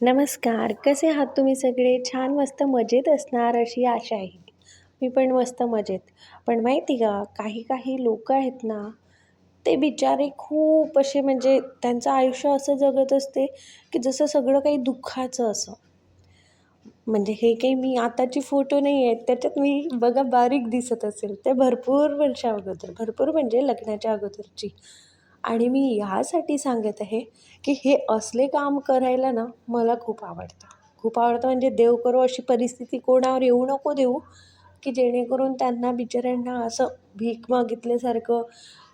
नमस्कार कसे आहात तुम्ही सगळे? छान मस्त मजेत असणार अशी आशा आहे. मी पण मस्त मजेत. पण माहिती का काही काही लोक आहेत ना ते बिचारे खूप असे म्हणजे त्यांचं आयुष्य असं जगत असते की जसं सगळं काही दुःखाचं असं. म्हणजे हे काही मी आताची फोटो नाही आहेत त्याच्यात मी बघा बारीक दिसत असेल. ते भरपूर वर्षा अगोदर भरपूर म्हणजे लग्नाच्या अगोदरची. आणि मी ह्यासाठी सांगत आहे की हे असले काम करायला ना मला खूप आवडतं. खूप आवडतं म्हणजे देव करो अशी परिस्थिती कोणावर येऊ नको देऊ की जेणेकरून त्यांना बिचाऱ्यांना असं भीक मागितल्यासारखं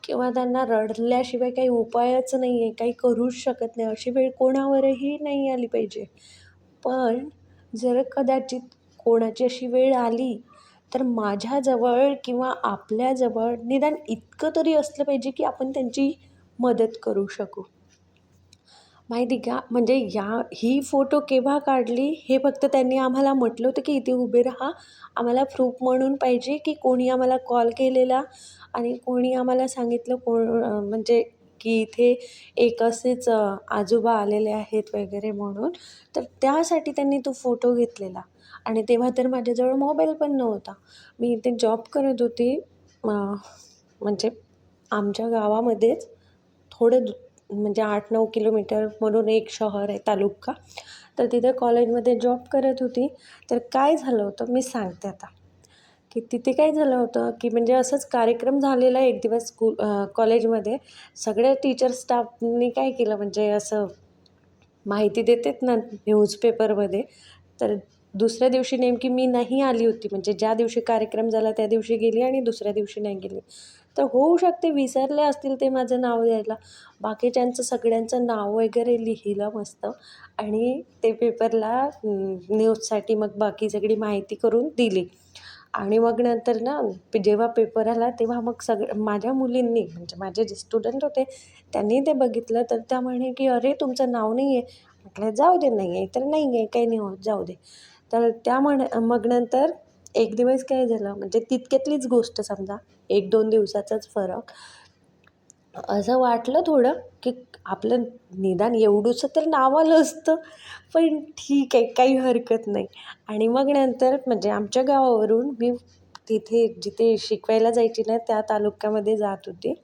किंवा त्यांना रडल्याशिवाय काही उपायच नाही आहे काही करूच शकत नाही अशी वेळ कोणावरही नाही आली पाहिजे. पण जर कदाचित कोणाची अशी वेळ आली तर माझ्याजवळ किंवा आपल्याजवळ निदान इतकं तरी असलं पाहिजे की आपण त्यांची मदत करू शकू. माहिती का? म्हणजे या ही फोटो केव्हा काढली हे फक्त त्यांनी आम्हाला म्हटलं होतं की इथे उभे राहा. आम्हाला प्रूफ म्हणून पाहिजे की कोणी आम्हाला कॉल केलेला आणि कोणी आम्हाला सांगितलं कोण म्हणजे की इथे एक असेच आजोबा आलेले आहेत वगैरे म्हणून. तर त्यासाठी त्यांनी तो फोटो घेतलेला. आणि तेव्हा तर माझ्याजवळ मोबाईल पण नव्हता. मी इथे जॉब करत होती म्हणजे आमच्या गावामध्येच. थोडं दु म्हणजे आठ नऊ किलोमीटर म्हणून एक शहर आहे तालुका. तर तिथे कॉलेजमध्ये जॉब करत होती. तर काय झालं होतं मी सांगते आता. की तिथे काय झालं होतं की म्हणजे असंच कार्यक्रम झालेला एक दिवस स्कूल कॉलेजमध्ये. सगळ्या टीचर स्टाफनी काय केलं म्हणजे असं माहिती देतात ना न्यूजपेपरमध्ये तर दुसऱ्या दिवशी नेमकी मी नाही आली होती. म्हणजे ज्या दिवशी कार्यक्रम झाला त्या दिवशी गेली आणि दुसऱ्या दिवशी नाही गेली. तर होऊ शकते विसरले असतील ते माझं नाव द्यायला. बाकीच्यांचं सगळ्यांचं नाव वगैरे लिहिलं मस्त. आणि ते पेपरला न्यूजसाठी मग बाकी सगळी माहिती करून दिली. आणि मग नंतर ना जेव्हा पेपर आला तेव्हा मग सगळं माझ्या मुलींनी म्हणजे माझे जे स्टुडंट होते त्यांनी ते बघितलं. तर त्या म्हणे की अरे तुमचं नाव नाही आहे म्हटलं जाऊ दे नाही आहे तर नाही आहे काही नाही होत जाऊ दे. तर त्या म्हण मग नंतर एक दिवस काय झालं म्हणजे तितक्यातलीच गोष्ट समजा एक दोन दिवसाचाच फरक. असं वाटलं थोडं की आपलं निदान एवढंसं तर नाव आलं असतं पण ठीक आहे काही हरकत नाही. आणि मग नंतर म्हणजे आमच्या गावावरून मी तिथे जिथे शिकवायला जायची ना त्या तालुक्यामध्ये जात होते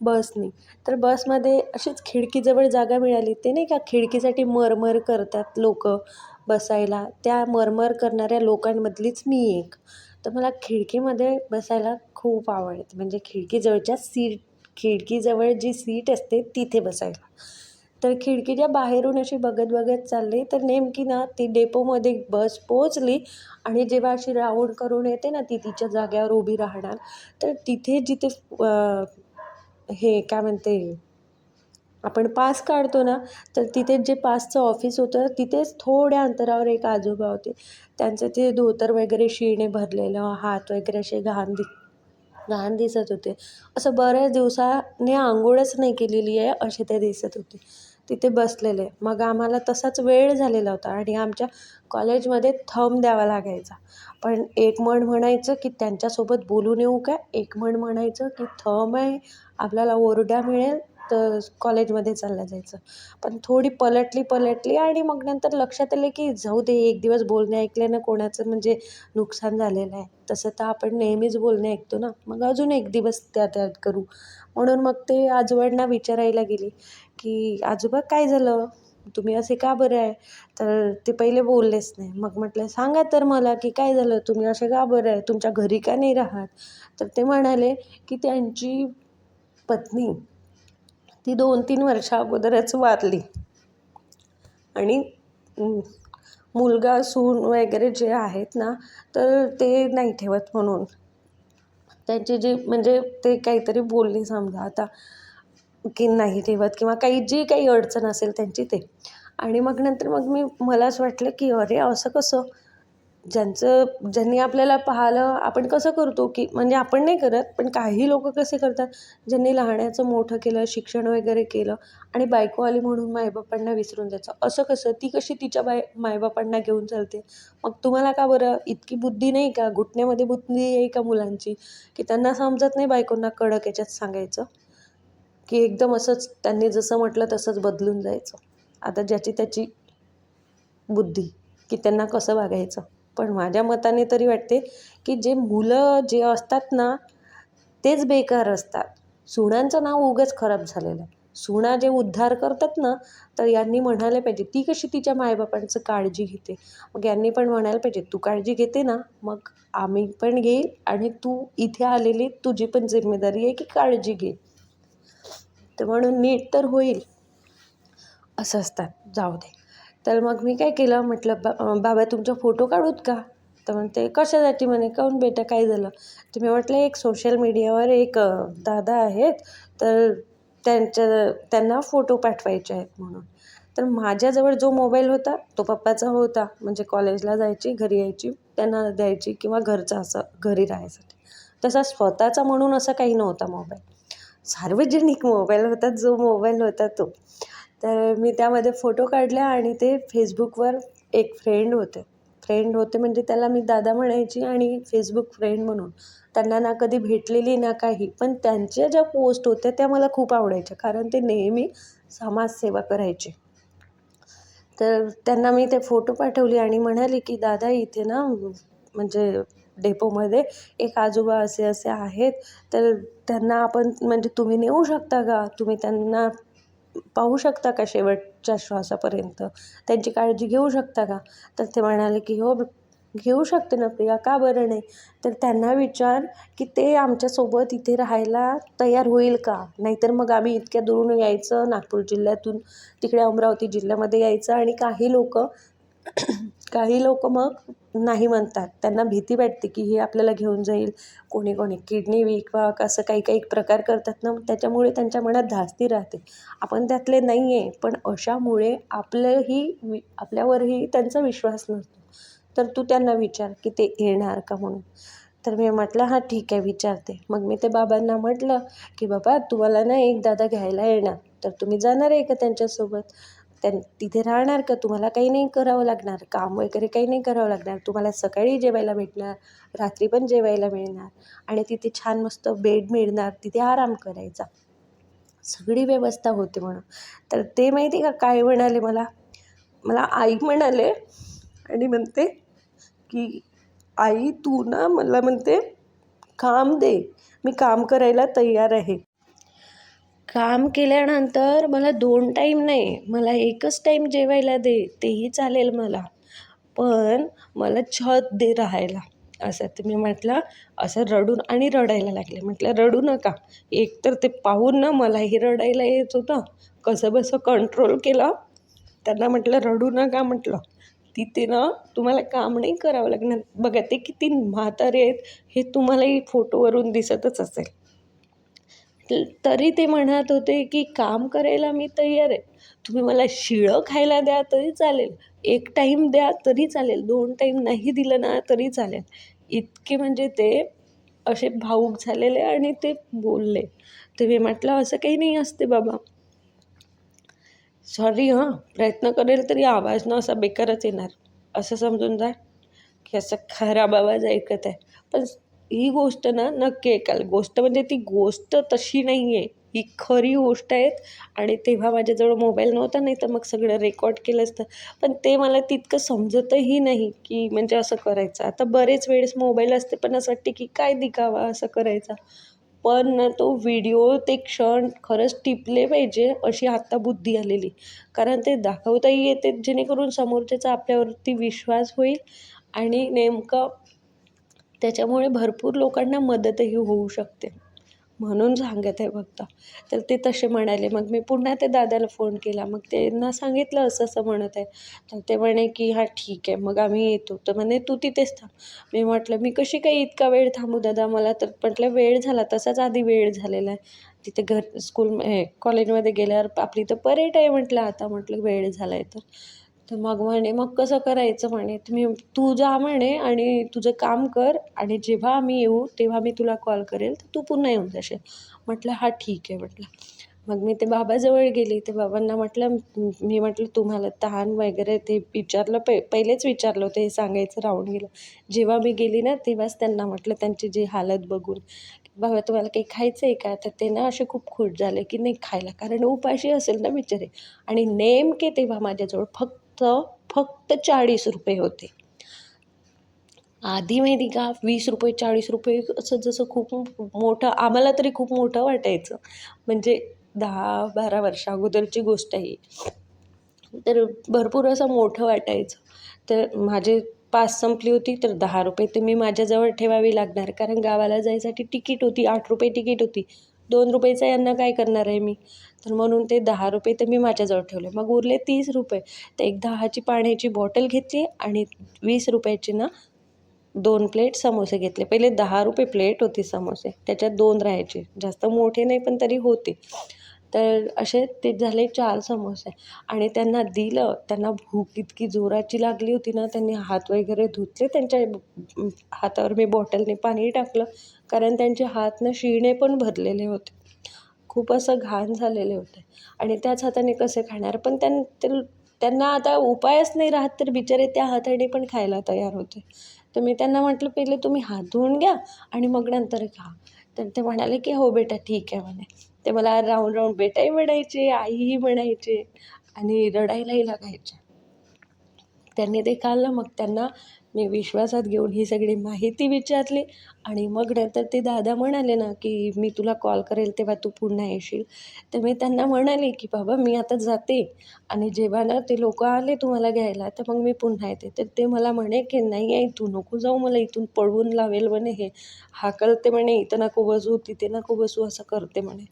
बसनी. तर बसमध्ये अशीच खिडकीजवळ जागा मिळाली. ते नाही का खिडकीसाठी मरमर करतात लोक. बसायला. त्या मरमर करणाऱ्या लोकांमधलीच मी एक. तर मला खिडकीमध्ये बसायला खूप आवडते. म्हणजे खिडकीजवळच्या सीट खिडकीजवळ जी सीट असते तिथे बसायला. तर खिडकीच्या बाहेरून अशी बघत बघत चालली तर नेमकी ना ती डेपोमध्ये बस पोचली आणि जेव्हा अशी राऊंड करून येते ना ती तिच्या जाग्यावर उभी राहणार. तर तिथे जिथे हे काय म्हणते? आपण पास काढतो ना तर तिथे जे पासचं ऑफिस होतं तिथेच थोड्या अंतरावर एक आजोबा होते. त्यांचं ते धोतर वगैरे शिणे भरलेलं हात वगैरे असे घाण दि घाण दिसत होते. असं बऱ्याच दिवसाने आंघोळच नाही केलेली आहे असे ते दिसत होते. तिथे बसलेले. मग आम्हाला तसाच वेळ झालेला होता आणि आमच्या कॉलेजमध्ये थंब द्यावा लागायचा. पण एक म्हण म्हणायचं की त्यांच्यासोबत बोलून येऊ का? एक म्हण म्हणायचं की थंब आहे आपल्याला ओरडा मिळेल तर कॉलेजमध्ये चाललं जायचं. पण थोडी पलटली पलटली आणि मग नंतर लक्षात आलं की जाऊ दे एक दिवस बोलणे ऐकल्यानं कोणाचं म्हणजे नुकसान झालेलं आहे. तसं तर आपण नेहमीच बोलणे ऐकतो ना. मग अजून एक दिवस त्या त्यात करू. म्हणून मग ते आजोबांना विचारायला गेली की आजोबा काय झालं? तुम्ही असे का बरं आहे? तर ते पहिले बोललेच नाही. मग म्हटलं सांगा तर मला की काय झालं? तुम्ही असे का बरं आहे? तुमच्या घरी का नाही राहत? तर ते म्हणाले की त्यांची पत्नी ती दोन तीन वर्षा अगोदरच वारली. आणि मुलगा सून वगैरे जे आहेत ना तर ते नाही ठेवत म्हणून. त्यांची जी म्हणजे ते काहीतरी बोलले समजा आता की नाही ठेवत किंवा काही जी काही अडचण असेल त्यांची ते. आणि मग नंतर मग मी मला असं वाटलं की अरे असं कसं? ज्यांचं ज्यांनी आपल्याला पाहिलं आपण कसं करतो की म्हणजे आपण नाही करत पण काही लोक कसे करतात ज्यांनी लहानाचं मोठं केलं शिक्षण वगैरे केलं आणि बायको आली म्हणून मायबापांना विसरून जायचं. असं कसं? ती कशी तिच्या बाय मायबापांना घेऊन चालते? मग तुम्हाला का बरं? इतकी बुद्धी नाही का? घुटण्यामध्ये बुद्धी आहे का मुलांची? की त्यांना समजत नाही बायकोंना कडक याच्यात सांगायचं? की एकदम असंच त्यांनी जसं म्हटलं तसंच बदलून जायचं. आता ज्याची त्याची बुद्धी की त्यांना कसं वागायचं? पण माझ्या मताने तरी वाटते की जे मुलं जे असतात ना तेच बेकार असतात. सुनांचं नाव उगाच खराब झालेलं आहे. सुना जे उद्धार करतात ना तर यांनी म्हणायला पाहिजे ती कशी तिच्या मायबापांचं काळजी घेते? मग यांनी पण म्हणायला पाहिजे तू काळजी घेते ना मग आम्ही पण घेईल आणि तू इथे आलेली तुझी पण जिम्मेदारी आहे की काळजी घे. तर म्हणून नीट तर होईल असं असतात. जाऊ दे. तर मग मी काय केलं म्हटलं बा बाबा तुमचा फोटो काढूत का? तर म्हणते कशासाठी? म्हणे काहून बेटा काय झालं? तर मी म्हटलं एक सोशल मीडियावर एक दादा आहेत तर त्यांच्या त्यांना फोटो पाठवायचे आहेत म्हणून. तर माझ्याजवळ जो मोबाईल होता तो पप्पाचा होता म्हणजे कॉलेजला जायची घरी यायची त्यांना द्यायची किंवा घरचा असं घरी राहायसाठी. तसा स्वतःचा म्हणून असा काही नव्हता मोबाईल सार्वजनिक मोबाईल होता जो मोबाईल होता तो. तर मी त्यामध्ये फोटो काढले आणि ते फेसबुकवर एक फ्रेंड होते. फ्रेंड होते म्हणजे त्याला मी दादा म्हणायची आणि फेसबुक फ्रेंड म्हणून. त्यांना ना कधी भेटलेली ना काही पण त्यांच्या ज्या पोस्ट होत्या त्या मला खूप आवडायच्या कारण ते नेहमी समाजसेवा करायचे तर त्यांना मी ते फोटो पाठवले आणि म्हणाले की दादा इथे ना म्हणजे डेपोमध्ये एक आजोबा असे असे आहेत. तर त्यांना आपण म्हणजे तुम्ही नेऊ शकता का? तुम्ही त्यांना पाहू शकता का शेवटच्या श्वासापर्यंत? त्यांची काळजी घेऊ शकता का? तर ते म्हणाले की हो घेऊ शकते ना प्रिया का बरं नाही? तर त्यांना विचार की ते आमच्यासोबत इथे राहायला तयार होईल का? नाहीतर मग आम्ही इतक्या दुरून यायचं नागपूर जिल्ह्यातून तिकडे अमरावती जिल्ह्यामध्ये यायचं आणि काही लोक काही लोक मग नाही म्हणतात. त्यांना भीती वाटते की हे आपल्याला घेऊन जाईल. कोणी कोणी किडनी विकवा असं काही काही प्रकार करतात ना त्याच्यामुळे त्यांच्या मनात धास्ती राहते. आपण त्यातले नाही आहे पण अशामुळे आपलंही वि आपल्यावरही त्यांचा विश्वास नसतो. तर तू त्यांना विचार की ते येणार का म्हणून? तर मी म्हटलं हां ठीक आहे विचारते. मग मी ते बाबांना म्हटलं की बाबा तुम्हाला ना एक दादा घ्यायला येणार. तर तुम्ही जाणार आहे का त्यांच्यासोबत? त्यां तिथे राहणार का? तुम्हाला काही नाही करावं लागणार. काम वगैरे काही नाही करावं लागणार. तुम्हाला सकाळी जेवायला भेटणार रात्री पण जेवायला मिळणार आणि तिथे छान मस्त बेड मिळणार तिथे आराम करायचा. सगळी व्यवस्था होते म्हणून. तर ते माहिती का काय म्हणाले मला? मला आई म्हणाले आणि म्हणते की आई तू ना मला म्हणते काम दे. मी काम करायला तयार आहे. काम केल्यानंतर मला दोन टाईम नाही मला एकच टाईम जेवायला दे तेही चालेल मला. पण मला छत दे राहायला. असं तर मी म्हटलं असं रडून आणि रडायला लागले. म्हटलं रडू नका. एक तर ते पाहून ना मलाही रडायला येत होतं. कसं बसं कंट्रोल केलं? त्यांना म्हटलं रडू नका म्हटलं. तिथे ना तुम्हाला काम नाही करावं लागणार. बघा ते किती म्हातारे आहेत हे तुम्हालाही फोटोवरून दिसतच असेल. तरी ते म्हणत होते की काम करायला मी तयार आहे. तुम्ही मला शिळं खायला द्या तरी चालेल. एक टाईम द्या तरी चालेल. दोन टाईम नाही दिलं ना तरी चालेल. इतके म्हणजे ते असे भाऊक झालेले आणि ते बोलले. ते मी म्हटलं असं काही नाही असते बाबा. सॉरी हां. प्रयत्न करेल तरी आवाज ना असा बेकारच येणार. असं समजून जा की असं खराब आवाज ऐकत आहे. पण ही गोष्ट ना नक्की ऐकाल गोष्ट म्हणजे ती गोष्ट तशी नाही आहे ही खरी गोष्ट आहेत. आणि तेव्हा माझ्याजवळ मोबाईल नव्हता नाही तर मग सगळं रेकॉर्ड केलं असतं. पण ते मला तितकं समजतही नाही की म्हणजे असं करायचं. आता बरेच वेळेस मोबाईल असते पण असं वाटते की काय दिखावा असं करायचा. पण ना तो व्हिडिओ ते क्षण खरंच टिपले पाहिजे अशी आत्ता बुद्धी आलेली. कारण ते दाखवताही येते जेणेकरून समोरच्याचा आपल्यावरती विश्वास होईल. आणि नेमकं त्याच्यामुळे भरपूर लोकांना मदतही होऊ शकते. म्हणून सांगत आहे फक्त तर ते तसे म्हणाले. मग मी पुन्हा ते दादाला फोन केला. मग त्यांना सांगितलं असं असं म्हणत आहे. तर ते म्हणे की हां ठीक आहे. मग आम्ही येतो. तर म्हणे तू तिथेच थांब. मी म्हटलं मी कशी काही इतका वेळ थांबू दादा मला? तर म्हटलं वेळ झाला. तसाच आधी वेळ झालेला आहे. तिथे घर स्कूल हे कॉलेजमध्ये गेल्यावर आपली तर परेड आहे म्हटलं आता. म्हटलं वेळ झाला आहे तर. तर मग म्हणे मग कसं करायचं म्हणे? तुम्ही तू जा म्हणे आणि तुझं काम कर आणि जेव्हा आम्ही येऊ तेव्हा मी तुला कॉल करेल तर तू पुन्हा येऊन जाशील. म्हटलं हा ठीक आहे म्हटलं. मग मी ते बाबाजवळ गेले. ते बाबांना म्हटलं मी म्हटलं तुम्हाला तहान वगैरे ते विचारलं पै पहिलेच विचारलं होतं हे सांगायचं राहून गेलं. जेव्हा मी गेली ना तेव्हाच त्यांना म्हटलं त्यांची जी हालत बघून बाबा तुम्हाला काही खायचं आहे का? तर ते ना असे खूप खुश झाले की नाही खायला कारण उपाशी असेल ना बिचारे. आणि नेमके तेव्हा माझ्याजवळ फक्त तर फक्त चाळीस रुपये होते. आधी माहिती का वीस रुपये चाळीस रुपये असं जसं खूप मोठं आम्हाला तरी खूप मोठं वाटायचं. म्हणजे दहा बारा वर्षा अगोदरची गोष्ट आहे. तर भरपूर असं मोठं वाटायचं. तर माझे पास संपली होती तर दहा रुपये तर मी माझ्याजवळ ठेवावी लागणार. कारण गावाला जायसाठी तिकीट होती आठ रुपये तिकीट होती. दोन रुपयेचं यांना काय करणार आहे मी? तर म्हणून ते दहा रुपये तर मी माझ्याजवळ ठेवले. मग उरले तीस रुपये. तर एक दहाची पाण्याची बॉटल घेतली आणि वीस रुपयाची ना दोन प्लेट समोसे घेतले. पहिले दहा रुपये प्लेट होती समोसे. त्याच्यात दोन राहायचे. जास्त मोठे नाही पण तरी होते. तर असे ते झाले चार समोसे. आणि त्यांना दिलं. त्यांना भूक इतकी जोराची लागली होती ना त्यांनी हात वगैरे धुतले. त्यांच्या हातावर मी बॉटलने पाणी टाकलं. कारण त्यांचे हात ना शिणे पण भरलेले होते. खूप असं घाण झालेले होते. आणि त्याच हाताने कसे खाणार? पण त्यां त्यांना आता उपायच नाही राहत तर बिचारे त्या हाताने पण खायला तयार होते. तर मी त्यांना म्हटलं पहिले तुम्ही हात धुवून घ्या आणि मग नंतर खा. तर ते म्हणाले की हो बेटा ठीक आहे म्हणे. ते मला राहून राहून बेटाही म्हणायचे आईही म्हणायचे आणि रडायलाही लागायचे. त्यांनी ते खाल्लं मग त्यांना मी विश्वासात घेऊन ही सगळी माहिती विचारली आणि मग नंतर ते दादा म्हणाले ना की मी तुला कॉल करेल तेव्हा तू पुन्हा येशील. तर मी त्यांना म्हणाले की बाबा मी आता जाते. आणि जेव्हा ना ते लोक आले तुम्हाला घ्यायला तर मग मी पुन्हा येते. तर ते मला म्हणे की नाही आई तू नको जाऊ मला इथून पळवून लावेल म्हणे हे. हाकलते म्हणे इथं नको बसू तिथे नको बसू असं करते म्हणे.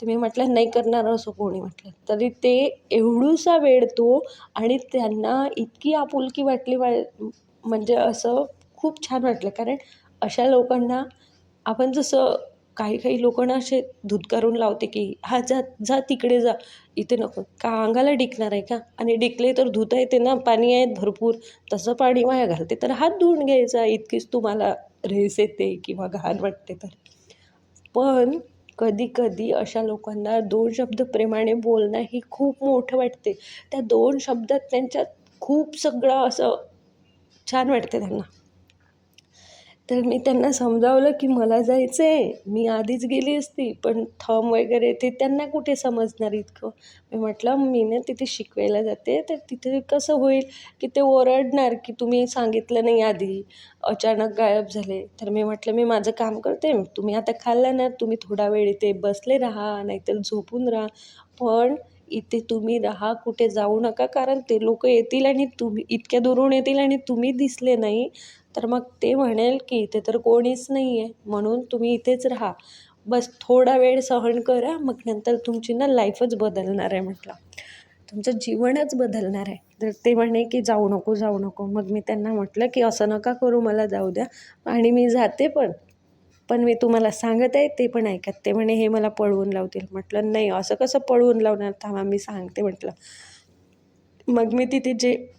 तर मी म्हटलं नाही करणार असं कोणी? म्हटलं. तरी ते एवढूसा वेळ तो आणि त्यांना इतकी आपुलकी वाटली म्हणजे असं खूप छान वाटलं. कारण अशा लोकांना आपण जसं काही काही लोकांना असे धुतकारून लावते की हा जा जा तिकडे जा इथे नको. का अंगाला डिकणार आहे का? आणि डिकले तर धुता येते ना पाणी आहेत भरपूर तसं पाणी वाया घालते. तर हात धुवून घ्यायचा इतकीच तुम्हाला रेस येते किंवा घाण वाटते तर. पण कधी कधी अशा लोकांना दोन शब्द प्रेमाने बोलणं ही खूप मोठं वाटते. त्या दोन शब्दात त्यांच्यात खूप सगळं असं छान वाटते त्यांना. तर मी त्यांना समजावलं की मला जायचं आहे मी आधीच गेली असती पण थम वगैरे ते त्यांना कुठे समजणार इतकं? मी म्हटलं मी ना तिथे शिकवायला जाते तर तिथे कसं होईल की ते ओरडणार की तुम्ही सांगितलं नाही आधी अचानक गायब झाले. तर मी म्हटलं मी माझं काम करते तुम्ही आता खाल्लं ना तुम्ही थोडा वेळ इथे बसले राहा नाहीतर झोपून राहा. पण इथे तुम्ही राहा कुठे जाऊ नका कारण ते लोक येतील आणि तुम्ही इतक्या दुरून येतील आणि तुम्ही दिसले नाही. तर मग ते म्हणेल की इथे तर कोणीच नाही आहे म्हणून तुम्ही इथेच राहा. बस थोडा वेळ सहन करा मग नंतर तुमची ना लाईफच बदलणार आहे म्हटलं. तुमचं जीवनच बदलणार आहे. तर ते म्हणे की जाऊ नको जाऊ नको. मग मी त्यांना म्हटलं की असं नका करू मला जाऊ द्या. आणि मी जाते पण. पण मी तुम्हाला सांगत आहे ते पण ऐकत. ते म्हणे हे मला पळवून लावतील. म्हटलं नाही असं कसं पळवून लावणार? थांबा मी सांगते म्हटलं. मग मी तिथे जे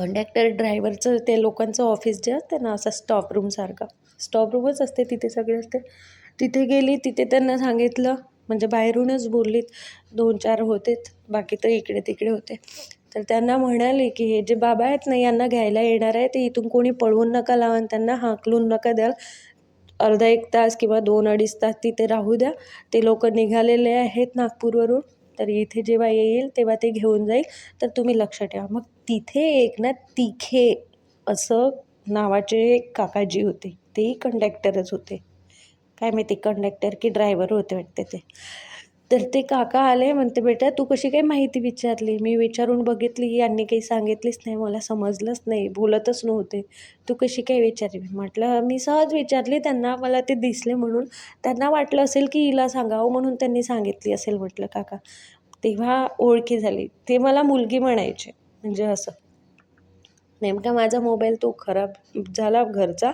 कंडक्टर ड्रायव्हरचं ते लोकांचं ऑफिस जे असते ना असं स्टॉप रूमसारखा स्टॉप रूमच असते तिथे सगळे असते. तिथे गेली तिथे त्यांना सांगितलं म्हणजे बाहेरूनच बोललीत दोन चार होतेच बाकी तर इकडे तिकडे होते. तर त्यांना म्हणाले की हे जे बाबा आहेत ना यांना घ्यायला येणार आहे ते इथून कोणी पळवून नका लावा त्यांना हाकलून नका द्याल. अर्धा एक तास किंवा दोन अडीच तास तिथे राहू द्या. ते लोक निघालेले आहेत नागपूरवरून. तर इथे जेव्हा येईल तेव्हा ते घेऊन जाईल. तर तुम्ही लक्ष ठेवा. मग तिथे एक ना तिखे असं नावाचे काकाजी होते. तेही कंडक्टरच होते. काय माहिती कंडक्टर की ड्रायव्हर होते वाटते ते. तर ते काका आले म्हणते बेटा तू कशी काही माहिती विचारली? मी विचारून बघितली यांनी काही सांगितलीच नाही मला समजलंच नाही बोलतच नव्हते. तू कशी काय विचारली? म्हटलं मी सहज विचारली त्यांना मला ते दिसले म्हणून. त्यांना वाटलं असेल की हिला सांगावं म्हणून त्यांनी सांगितली असेल म्हटलं काका. तेव्हा ओळखी झाली. ते मला मुलगी म्हणायचे म्हणजे असं. नेमका माझा मोबाईल तो खराब झाला घरचा.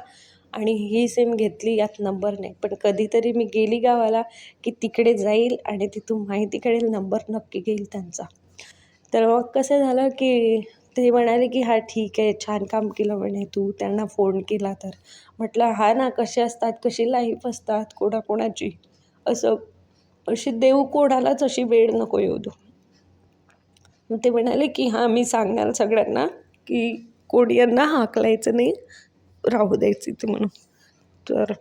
आणि ही सिम घेतली यात नंबर नाही. पण कधीतरी मी गेली गावाला की तिकडे जाईल आणि तिथून माहिती कळेल नंबर नक्की घेईल त्यांचा. तर मग कसं झालं की ते म्हणाले की हा ठीक आहे छान काम केलं म्हणे तू त्यांना फोन केला तर. म्हटलं हा ना कसे असतात कशी लाईफ असतात कोणाकोणाची? असं अशी देऊ कोणालाच अशी वेळ नको येऊ दो मग ते म्हणाले की हां मी सांगणार सगळ्यांना की कोणी यांना हाकलायचं नाही. राहू द्यायची ते म्हणून. तर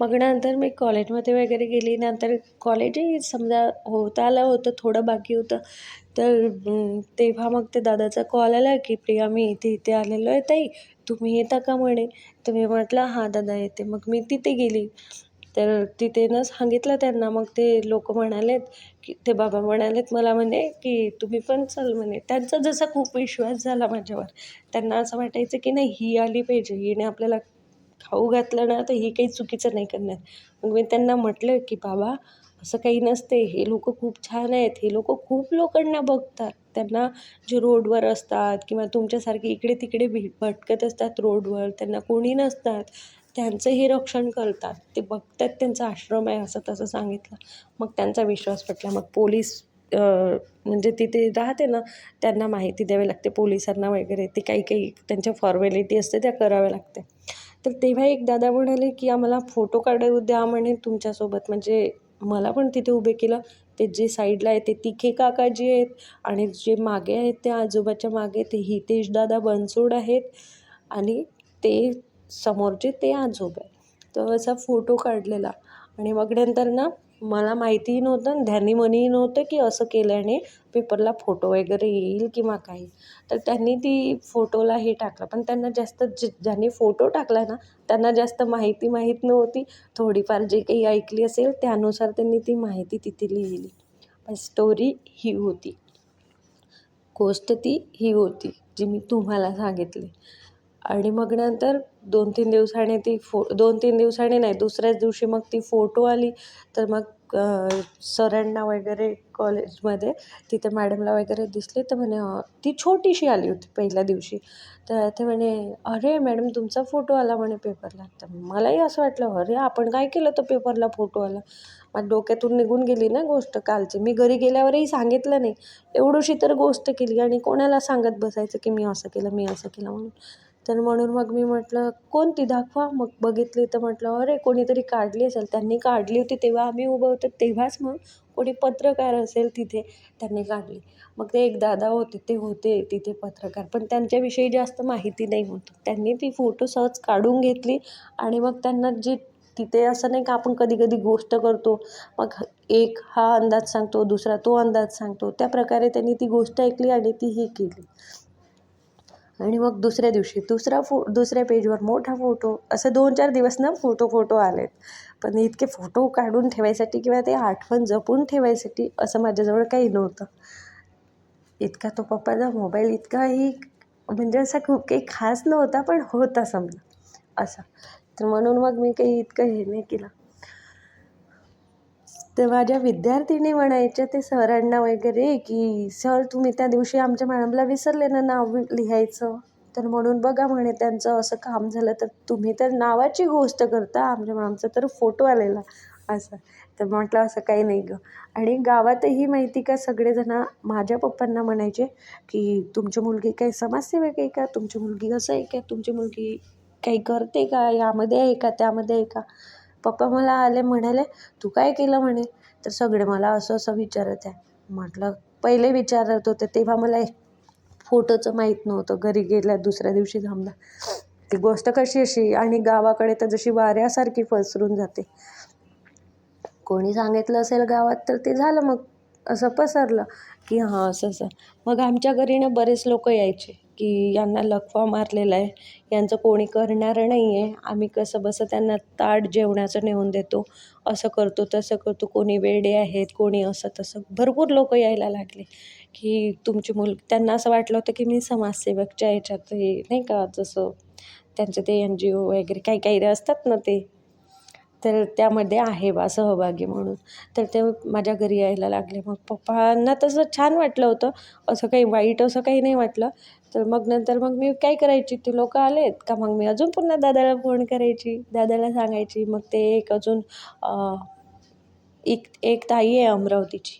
मग नंतर मी कॉलेजमध्ये वगैरे गेली. नंतर कॉलेजही समजा होत आलं होतं थोडं बाकी होतं. तर तेव्हा मग ते दादाचा कॉल आला की प्रिया मी इथे इथे आलेलो आहे ताई. तुम्ही येता का म्हणे? तर मी म्हटलं हां दादा येते. मग मी तिथे गेली. तर तिथे न सांगितलं त्यांना मग ते लोक म्हणालेत की ते बाबा म्हणालेत मला म्हणे की तुम्ही पण चल म्हणे. त्यांचा जसा खूप विश्वास झाला माझ्यावर. त्यांना असं वाटायचं की नाही ही आली पाहिजे. हिने आपल्याला खाऊ घातलं ना तर ही काही चुकीचं नाही करणार. मग मी त्यांना म्हटलं की बाबा असं काही नसते. हे लोक खूप छान आहेत. हे लोक खूप लोकांना बघतात. त्यांना जे रोडवर असतात किंवा तुमच्यासारखे इकडे तिकडे भि भटकत असतात रोडवर त्यांना कोणी नसतात. त्यांचंही रक्षण करतात. ते बघतात त्यांचा आश्रम आहे असं तसं सांगितलं. मग त्यांचा विश्वास पटला मग पोलीस म्हणजे तिथे राहते ना त्यांना माहिती द्यावी लागते. पोलिसांना वगैरे ते काही काही त्यांच्या फॉर्मॅलिटी असते त्या कराव्या लागते. तर तेव्हा एक दादा म्हणाले की आम्हाला फोटो काढू द्या म्हणे तुमच्यासोबत. म्हणजे मला पण तिथे उभे केलं. ते जे साईडला आहे ते तिखे काकाजी आहेत. आणि जे मागे आहेत त्या आजोबाच्या मागे ते हितेश दादा बनसोड आहेत. आणि ते समोरचे ते आजोबा तर असा फोटो काढलेला. आणि मग नंतर ना मला माहितीही नव्हतं आणि ध्यानीमनीही नव्हतं की असं केल्याने पेपरला फोटो वगैरे येईल किंवा काही. तर त्यांनी ती फोटोला हे टाकलं. पण त्यांना जास्त ज ज्यांनी फोटो टाकला ना त्यांना जास्त माहिती माहीत नव्हती. थोडीफार जे काही ऐकली असेल त्यानुसार त्यांनी ती माहिती तिथे लिहिली. पण स्टोरी ही होती. गोष्ट ती ही होती जी मी तुम्हाला सांगितली. आणि मग नंतर दोन तीन दिवसाने ती फो दोन तीन दिवसांनी नाही दुसऱ्याच दिवशी मग ती फोटो आली. तर मग सरांना वगैरे कॉलेजमध्ये तिथे मॅडमला वगैरे दिसली. तर म्हणे ती छोटीशी आली होती पहिल्या दिवशी. तर ते म्हणे अरे मॅडम तुमचा फोटो आला म्हणे पेपरला. तर मलाही असं वाटलं अरे आपण काय केलं तर पेपरला फोटो आला? माझ्या डोक्यातून निघून गेली ना गोष्ट कालची. मी घरी गेल्यावरही सांगितलं नाही. एवढीशी तर गोष्ट केली आणि कोणाला सांगत बसायचं की मी असं केलं मी असं केलं म्हणून. तर म्हणून मग मी म्हटलं कोणती दाखवा. मग बघितली तर म्हटलं अरे कोणीतरी काढली असेल. त्यांनी काढली होती तेव्हा आम्ही उभं होतो तेव्हाच मग कोणी पत्रकार असेल तिथे त्यांनी काढली. मग ते एक दादा होते ते होते तिथे पत्रकार पण त्यांच्याविषयी जास्त माहिती नाही होतं. त्यांनी ती फोटो सहज काढून घेतली आणि मग त्यांना जी तिथे असं नाही का आपण कधी कधी गोष्ट करतो मग एक हा अंदाज सांगतो दुसरा तो अंदाज सांगतो त्या प्रकारे त्यांनी ती गोष्ट ऐकली आणि ती ही केली. आणि मग दुसऱ्या दिवशी दुसरा फो दुसऱ्या पेजवर मोठा फोटो असं दोन चार दिवस ना फोटो फोटो आलेत. पण इतके फोटो काढून ठेवायसाठी किंवा ते आठवण जपून ठेवायसाठी असं माझ्याजवळ काही नव्हतं. इतका तो पप्पाचा मोबाईल इतकाही म्हणजे असा खूप काही खास नव्हता पण होता समजा असा. तर म्हणून मग मी काही इतकं हे नाही केलं. तर माझ्या विद्यार्थिनी म्हणायच्या ते सरांना वगैरे की सर तुम्ही त्या दिवशी आमच्या मॅडमला विसरले ना नाव लिहायचं. तर म्हणून बघा म्हणे त्यांचं असं काम झालं तर तुम्ही तर नावाची गोष्ट करता आमच्या मॅडमचा तर फोटो आलेला. असं. तर म्हटलं असं काही नाही गं. आणि गावातही माहिती का सगळेजण माझ्या पप्पांना म्हणायचे की तुमची मुलगी काही समाजसेवक आहे का? तुमची मुलगी असं आहे का? तुमची मुलगी काही करते का? यामध्ये आहे का? त्यामध्ये आहे का? पप्पा मला आले म्हणाले तू काय केलं म्हणे? तर सगळे मला असं असं विचारत आहे. म्हटलं पहिले विचारत होते तेव्हा मला फोटोचं माहीत नव्हतं घरी गेल्या दुसऱ्या दिवशी थांबला. ती गोष्ट कशी अशी आणि गावाकडे तर जशी वाऱ्यासारखी पसरून जाते. कोणी सांगितलं असेल गावात तर ते झालं मग. असं पसरलं की हां असं असं. मग आमच्या घरी ना बरेच लोक यायचे. की यांना लकवा मारलेला आहे. यांचं कोणी करणारं नाही आहे आम्ही कसं बसं त्यांना ताट जेवणाचं नेऊन देतो. असं करतो तसं करतो. कोणी वेडे आहेत कोणी असं तसं. भरपूर लोक यायला लागले की तुमची मुल त्यांना असं वाटलं होतं की मी समाजसेवकच्या ह्याच्यात हे नाही का जसं त्यांचं ते एन जी ओ वगैरे काही काही असतात ना ते. तर त्यामध्ये आहे बा सहभागी म्हणून. तर ते माझ्या घरी यायला लागले. मग पप्पांना तसं छान वाटलं होतं. असं काही वाईट असं काही नाही वाटलं. तर मग नंतर मग मी काय करायची? ते लोक आलेत का? मग मी अजून पुन्हा दादाला फोन करायची दादाला सांगायची. मग ते एक अजून एक एक ताई आहे अमरावतीची.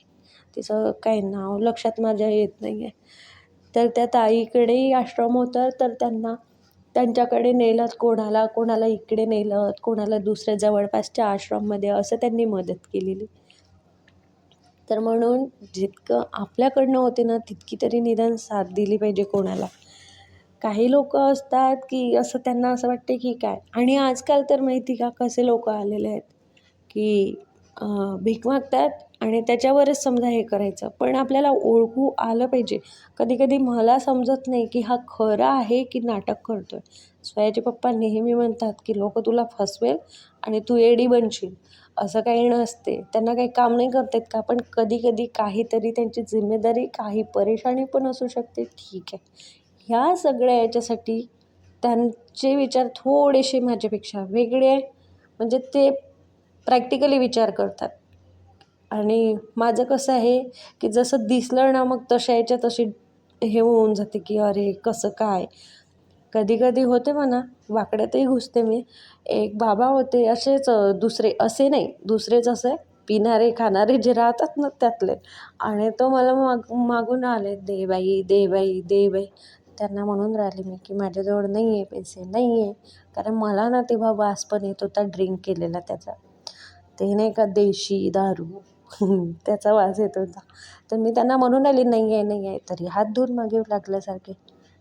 तिचं काही नाव लक्षात माझ्या येत नाही आहे तर त्या ताईकडेही आश्रम होतं. तर त्यांना त्यांच्याकडे नेलं कोणाला कोणाला इकडे नेलं कोणाला दुसऱ्या जवळपासच्या आश्रममध्ये असं त्यांनी मदत केलेली. तर म्हणून जितकं आपल्याकडनं होते ना तितकी तरी निदान साथ दिली पाहिजे कोणाला. काही लोक असतात की असं त्यांना असं वाटते की काय? आणि आजकाल तर माहिती का कसे लोक आलेले आहेत? की भीक मागतात आणि त्याच्यावरच समजा हे करायचं. पण आपल्याला ओळखू आलं पाहिजे. कधी कधी मला समजत नाही की हा खरा आहे की नाटक करतो आहे स्वयाचे पप्पा नेहमी म्हणतात की लोक तुला फसवेल आणि तू एडी बनशील. असं काही नसते. त्यांना काही काम नाही करत आहेत का? पण कधी कधी काहीतरी त्यांची जिम्मेदारी काही परेशानी पण असू शकते. ठीक आहे. ह्या सगळ्या याच्यासाठी त्यांचे विचार थोडेसे माझ्यापेक्षा वेगळे आहे म्हणजे ते प्रॅक्टिकली विचार करतात. आणि माझं कसं आहे की जसं दिसलं ना मग तशा याच्या तशी हे होऊन जाते की अरे कसं काय? कधी कधी होते म्हणा वाकड्यातही घुसते मी. एक बाबा होते असेच दुसरे असे नाही दुसरेच असे पिणारे खाणारे जे राहतात ना त्यातले. आणि तो मला माग मागून आले दे बाई दे बाई दे बाई. त्यांना म्हणून राहिले मी की माझ्याजवळ नाही आहे पैसे नाही आहे कारण मला ना तेव्हा वास पण येत होता ड्रिंक केलेला त्याचा. ते नाही का देशी दारू? त्याचा वास येत होता. तर मी त्यांना म्हणून आली नाही आहे नाही आहे. तरी हात धुवून मागे लागल्यासारखे.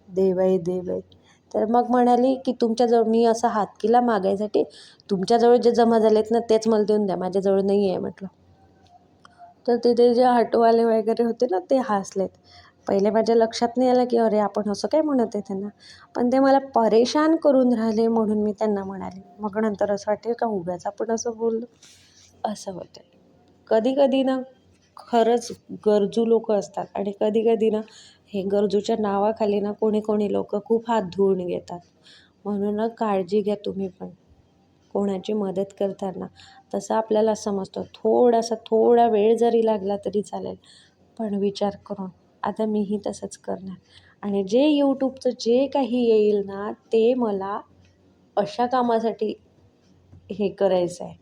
दे बाई दे बाई तर मग म्हणाली की तुमच्याजवळ मी असा हात केला मागायसाठी तुमच्याजवळ जे जमा झालेत ना तेच मला देऊन द्या. माझ्याजवळ नाही आहे म्हटलं. तर तिथे जे ऑटोवाले वगैरे होते ना ते हसलेत. पहिले माझ्या लक्षात नाही आलं की अरे आपण असं काय म्हणत आहे त्यांना? पण ते मला परेशान करून राहिले म्हणून मी त्यांना म्हणाले. मग नंतर असं वाटेल का उगाच आपण असं बोललो. असं होतं. कधी कधी ना खरंच गरजू लोक असतात आणि कधी कधी ना हे गरजूच्या नावाखाली ना कोणी कोणी लोक खूप हात धुवून घेतात. म्हणून ना काळजी घ्या तुम्ही पण. कोणाची मदत करताना. तसं आपल्याला समजतं. थोडासा थोडा वेळ जरी लागला तरी चालेल. पण विचार करून. आता मीही तसंच करणार. आणि जे यूट्यूबचं जे काही येईल ना ते मला अशा कामासाठी हे करायचं आहे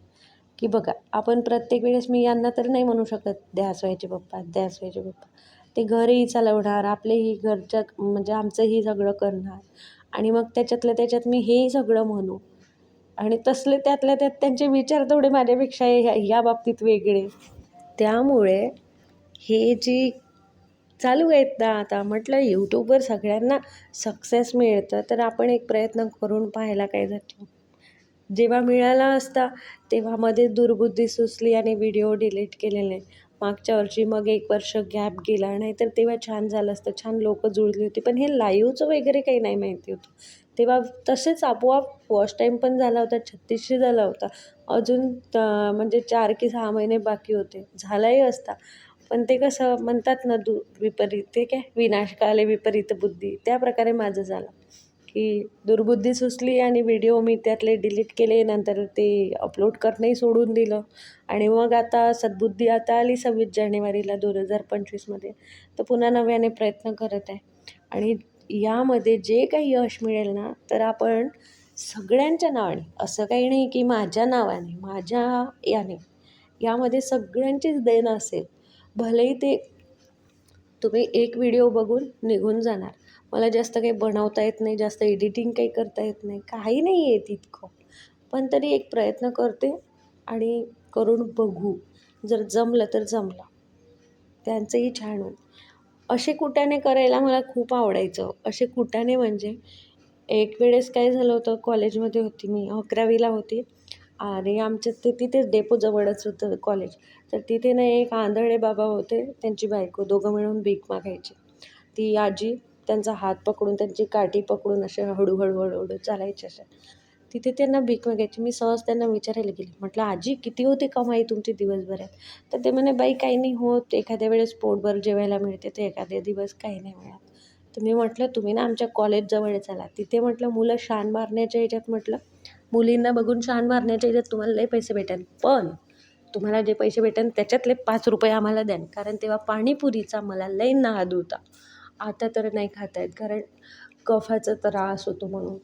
की बघा आपण प्रत्येक वेळेस मी यांना तर नाही म्हणू शकत ध्यास व्हायचे पप्पा ध्यास व्हायचे पप्पा. ते घरही चालवणार आपलेही घरच्या म्हणजे आमचंही सगळं करणार. आणि मग त्याच्यातल्या त्याच्यात मी हेही सगळं म्हणू. आणि तसले त्यातल्या त्यात त्यांचे विचार थोडे माझ्यापेक्षा ह्या या बाबतीत वेगळे. त्यामुळे हे जी चालू आहेत ना आता म्हटलं यूट्यूबवर सगळ्यांना सक्सेस मिळतं तर आपण एक प्रयत्न करून पाहायला काय जातो. जेव्हा मिळाला असता तेव्हा मध्ये दुर्बुद्धी सुचली आणि व्हिडिओ डिलीट केलेले. मागच्या वर्षी मग एक वर्ष गॅप गेला नाहीतर तेव्हा छान झालं असतं. छान लोक जुळली होती. पण हे लाईव्हचं वगैरे काही नाही माहिती होतं. तेव्हा तसेच आपोआप फर्स्ट टाईम पण झाला होता छत्तीसशे झाला होता. अजून म्हणजे चार की सहा महिने बाकी होते. झालाही असता. पण ते कसं म्हणतात ना दु विपरीत ते काय? विनाशकाले विपरीत बुद्धी. त्या प्रकारे माझं झालं. की दुर्बुद्धी सुचली आणि व्हिडिओ मी त्यातले डिलीट केले नंतर ते अपलोड करणंही सोडून दिलं. आणि मग आता सद्बुद्धी आता आली सव्वीस जानेवारीला दोन हजार पंचवीसमध्ये तर पुन्हा नव्याने प्रयत्न करत आहे. आणि यामध्ये जे काही यश मिळेल ना तर आपण सगळ्यांच्या नावाने असं काही नाही की माझ्या नावाने माझ्या याने यामध्ये सगळ्यांचीच देण असेल. भलेही ते तुम्ही एक व्हिडिओ बघून निघून जाणार. मला जास्त काही बनवता येत नाही जास्त एडिटिंग काही करता येत नाही काही नाही येत इतकं. पण तरी एक प्रयत्न करते आणि करून बघू. जर जमलं तर जमलं. त्यांचंही छान होईल. असे कुटाणे करायला मला खूप आवडायचं. असे कुटाणे म्हणजे एक वेळेस काय झालं होतं कॉलेजमध्ये होती मी अकरावीला होती आणि आमच्या ते तिथेच डेपोजवळच होतं कॉलेज. तर तिथे ना एक आंधळे बाबा होते त्यांची बायको दोघं मिळून भीक मागायची. ती आजी त्यांचा हात पकडून त्यांची काठी पकडून असे हळूहळू हळूहळू चालायचे असे तिथे त्यांना भीक मागायची. मी सहज त्यांना विचारायला गेली. म्हटलं आजी किती होते कमाई तुमची दिवसभरात? तर ते म्हणे बाई काही नाही होत. एखाद्या वेळेस पोटभर जेवायला मिळते तर एखाद्या दिवस काही नाही मिळत. तर मी म्हटलं तुम्ही ना आमच्या कॉलेजजवळ चला. तिथे म्हटलं मुलं शान मारण्याच्या ह्याच्यात म्हटलं मुलींना बघून शान मारण्याच्या ह्याच्यात तुम्हाला लई पैसे भेटेल पण तुम्हाला जे पैसे भेटेल त्याच्यातले पाच रुपये आम्हाला द्यान. कारण तेव्हा पाणीपुरीचा मला लई नाद होता. आता तर नाही खाता येत कारण कफाचा त्रास होतो म्हणून.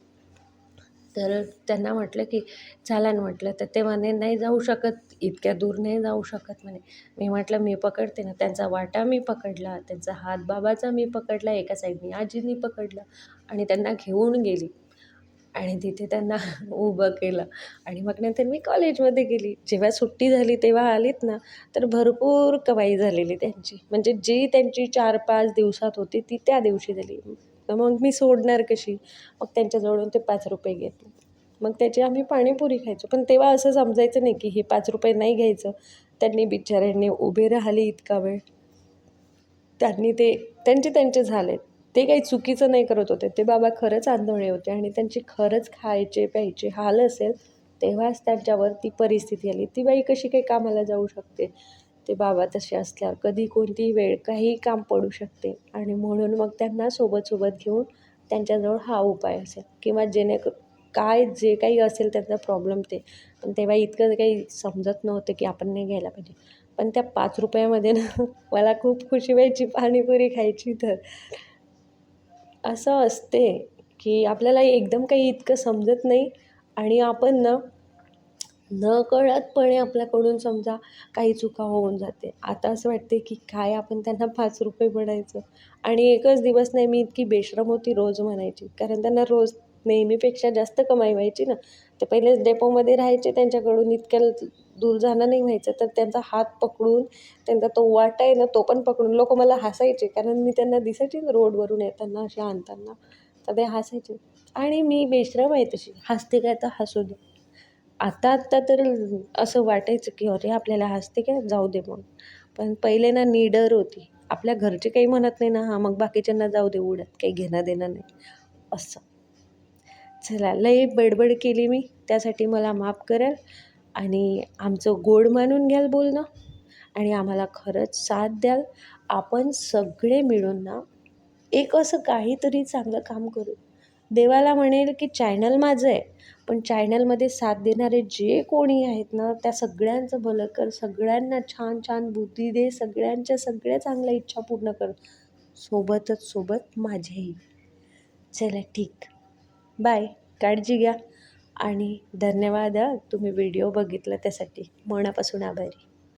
तर त्यांना म्हटलं की चला ना म्हटलं. तर ते म्हणे नाही जाऊ शकत इतक्या दूर नाही जाऊ शकत म्हणे. मी म्हटलं मी पकडते ना त्यांचा वाटा मी पकडला त्यांचा हात बाबाचा मी पकडला एका साईडनी आजीनी पकडला आणि त्यांना घेऊन गेली. आणि तिथे त्यांना उभं केलं. आणि मग नंतर मी कॉलेजमध्ये गेली. जेव्हा सुट्टी झाली तेव्हा आलीत ना तर भरपूर कमाई झालेली त्यांची. म्हणजे जी त्यांची चार पाच दिवसात होती ती त्या दिवशी झाली. तर मग मी सोडणार कशी? मग त्यांच्याजवळून ते पाच रुपये घेतले. मग त्याची आम्ही पाणीपुरी खायचो. पण तेव्हा असं समजायचं नाही की हे पाच रुपये नाही घ्यायचं. त्यांनी बिचाऱ्यांनी उभे राहिले इतका वेळ. त्यांनी ते त्यांचे त्यांचे झाले ते काही चुकीचं नाही करत होते. ते बाबा खरंच आंधळे होते आणि त्यांची खरंच खायचे प्यायचे हाल असेल तेव्हाच त्यांच्यावर ती परिस्थिती आली. ती बाई कशी काही कामाला जाऊ शकते? ते बाबा तसे असल्यावर कधी कोणतीही वेळ काही काम पडू शकते आणि म्हणून मग त्यांना सोबत सोबत घेऊन त्यांच्याजवळ हा उपाय असेल किंवा जेणेकर काय जे काही असेल त्यांचा प्रॉब्लेम ते. पण तेव्हा इतकं काही समजत नव्हतं की आपण नाही घ्यायला पाहिजे. पण त्या पाच रुपयामध्ये ना मला खूप खुशी व्हायची पाणीपुरी खायची तर. असं असते की आपल्याला एकदम काही इतकं समजत नाही आणि आपण ना नकळतपणे आपल्याकडून समजा काही चुका होऊन जाते. आता असं वाटते की काय आपण त्यांना पाच रुपये म्हणायचं? आणि एकच दिवस नाही मी इतकी बेश्रम होती रोज म्हणायची. कारण त्यांना रोज नेहमीपेक्षा जास्त कमाई व्हायची ना. ते पहिलेच डेपोमध्ये राहायचे त्यांच्याकडून इतक्या दूर जाणं नाही व्हायचं तर त्यांचा हात पकडून त्यांचा तो वाटा आहे ना तो पण पकडून लोक मला हसायचे कारण मी त्यांना दिसायचे ना रोडवरून येताना असे आणताना तर ते हसायचे. आणि मी बेशरम आहे तशी हसते काय तर हसू दे. आता आत्ता तर असं वाटायचं की अरे आपल्याला हसते काय जाऊ दे मग. पण पहिले ना निडर होती. आपल्या घरचे काही म्हणत नाही ना हां मग बाकीच्यांना जाऊ दे उडत काही घेणं देणं नाही. असं. चला लई बडबड केली मी त्यासाठी मला माफ कराल. आणि आमचं गोड मानून घ्याल बोलणं आणि आम्हाला खरंच साथ द्याल. आपण सगळे मिळून ना एक असं काहीतरी चांगलं काम करू. देवाला म्हणेल की चॅनल माझं आहे पण चॅनलमध्ये साथ देणारे जे कोणी आहेत ना त्या सगळ्यांचं भलं कर सगळ्यांना छान छान बुद्धी दे सगळ्यांच्या सगळ्या चांगल्या इच्छा पूर्ण कर. सोबतच सोबत माझ्याही. चला ठीक. बाय काळजी घ्या. आणि धन्यवाद तुम्ही व्हिडिओ बघितला त्यासाठी. मनापासून आभारी.